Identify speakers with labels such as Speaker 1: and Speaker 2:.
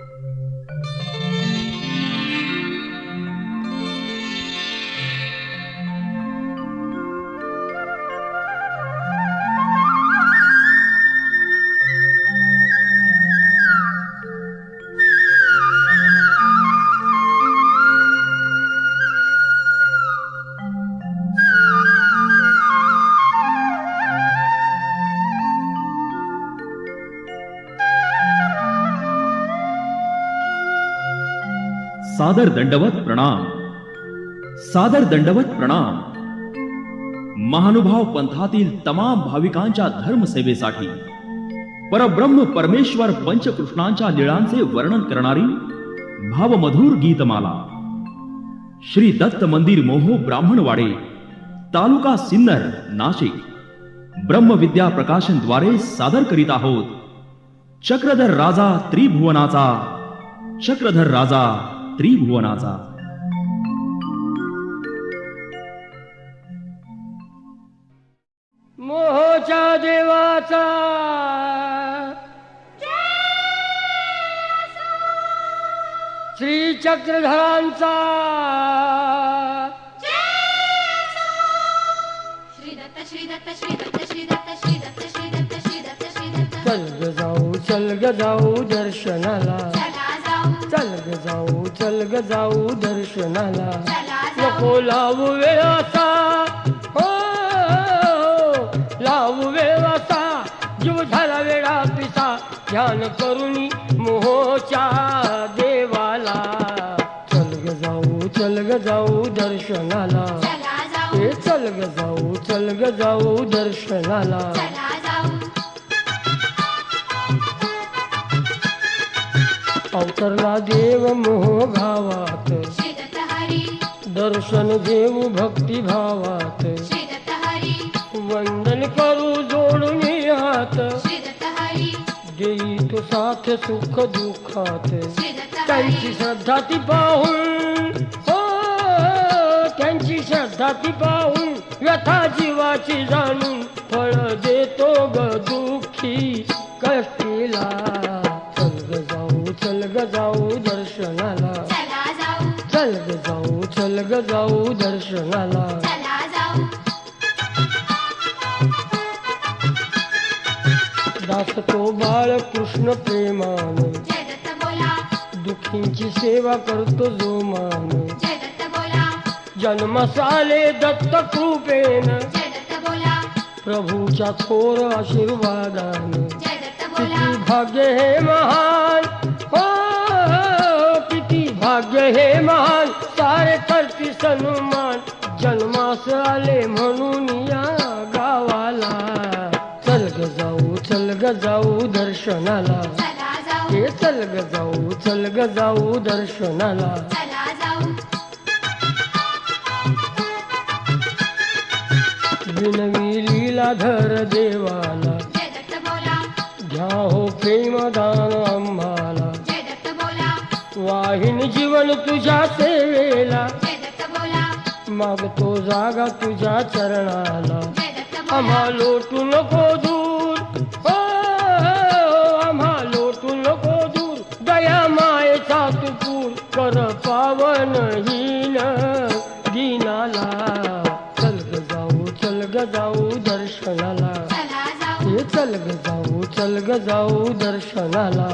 Speaker 1: thank you सादर दंडवत प्रणाम. सादर दंडवत प्रणाम. महानुभाव पंथातील तमाम भाविकांच्या धर्मसेवेसाठी परब्रह्म परमेश्वर पंचकृष्णांच्या लीळांचे वर्णन करणारी भावमधुर गीतमाला. श्री दत्त मंदिर मोहो ब्राह्मणवाडे तालुका सिन्नर नाशिक. ब्रह्मविद्या प्रकाशनद्वारे सादर करीत आहोत. चक्रधर राजा त्रिभुवनाचा चक्रधर राजा त्रिभुवनाचा.
Speaker 2: मोहच्या देवाचा. श्री चक्रधरांचा. चल जाऊ चल जाऊ दर्शनाला.
Speaker 3: चला
Speaker 2: ग जाऊ चल ग जाऊ दर्शनाला. नको लावू वेळ असा. हो लावू वेळ असा. जीव झाला वेळा पिसा. ध्यान करुणी मोहोच्या देवाला. चल ग जाऊ चल ग जाऊ दर्शनाला. ए चल ग जाऊ चल ग जाऊ दर्शनाला. अवतरला देव मोह गावात
Speaker 3: श्री दत्त हरी.
Speaker 2: दर्शन घेऊ भक्ती भावात. वंदन करू जोडून हात. देई तो साथ सुख दुःखात. त्यांची श्रद्धा ती पाहून हो त्यांची श्रद्धा ती पाहून व्यथा जीवाची जाणून फळ देतो ग दुःखी. चल ग जाऊ चल ग जाऊ दर्शनाला।
Speaker 3: चला जाऊ
Speaker 2: दास तो बाळ कृष्ण प्रेमान। दुखींची सेवा करतो जो मान
Speaker 3: जय दत्त
Speaker 2: कृपेन। प्रभूच्या थोर आशीर्वादान। किती भाग्य हे महान। सन्मान जन्मास आले म्हणून या गावाला. चल ग जाऊ चल ग जाऊ. दर्शनाला हे चल ग जाऊ चल ग जाऊ. दर्शनाला विनवी लीलाधर देवाला. घ्या हो प्रेमदान आम्हाला.
Speaker 3: जय दत्त बोला.
Speaker 2: वाहिन जीवन तुझ्या सेवेला. मागतो जागा तुझ्या चरणाला. आम्हा लोटू नको दूर. हो, आम्हा लोटू नको दूर. दया मायेचा तू पूर कर पावन हीन दीनाला. चल ग जाऊ चल ग जाऊ दर्शनाला.
Speaker 3: चला
Speaker 2: हे ग जाऊ चल ग जाऊ दर्शनाला.